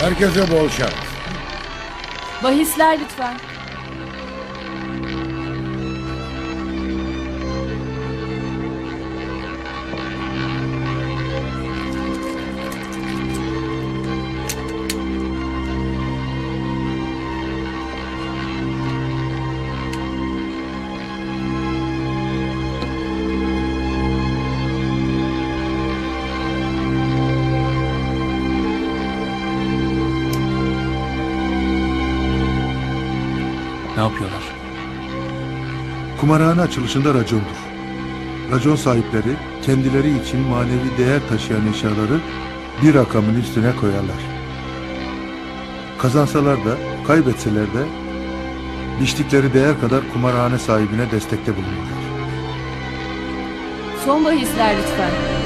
Herkese bol şans. Bahisler lütfen. Ne yapıyorlar? Kumarhane açılışında racondur. Racon sahipleri kendileri için manevi değer taşıyan eşyaları bir rakamın üstüne koyarlar. Kazansalar da kaybetseler de biçtikleri değer kadar kumarhane sahibine destekte bulunurlar. Son bahisler lütfen.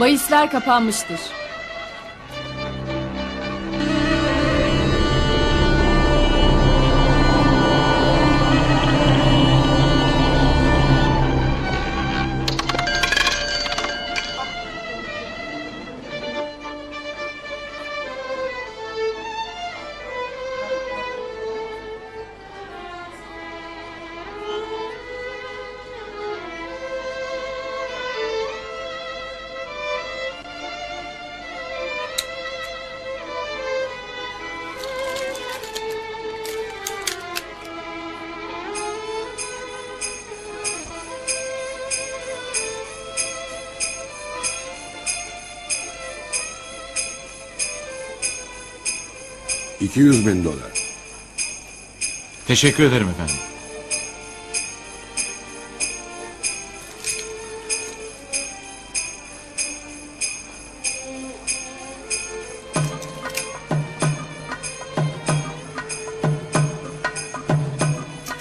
Bahisler kapanmıştır. İki yüz bin dolar. Teşekkür ederim efendim.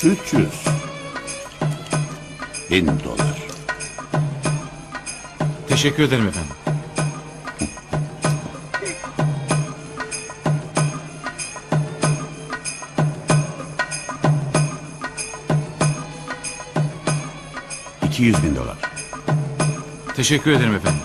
Üç yüz bin dolar. Teşekkür ederim efendim. İki yüz bin dolar. Teşekkür ederim efendim.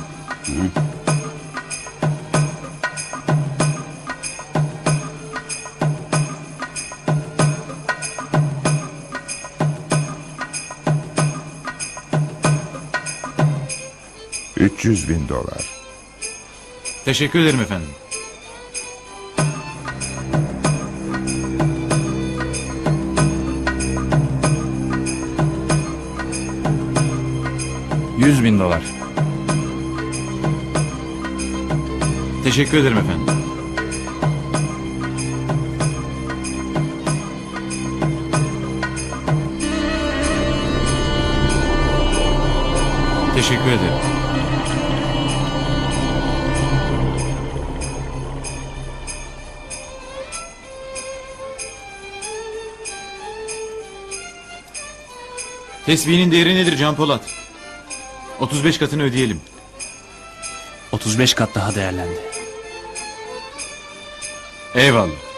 Üç yüz bin dolar. Teşekkür ederim efendim. Yüz bin dolar. Teşekkür ederim efendim. Teşekkür ederim. Tesbihinin değeri nedir Can Polat? 35 katını ödeyelim. 35 kat daha değerlendi. Eyvallah.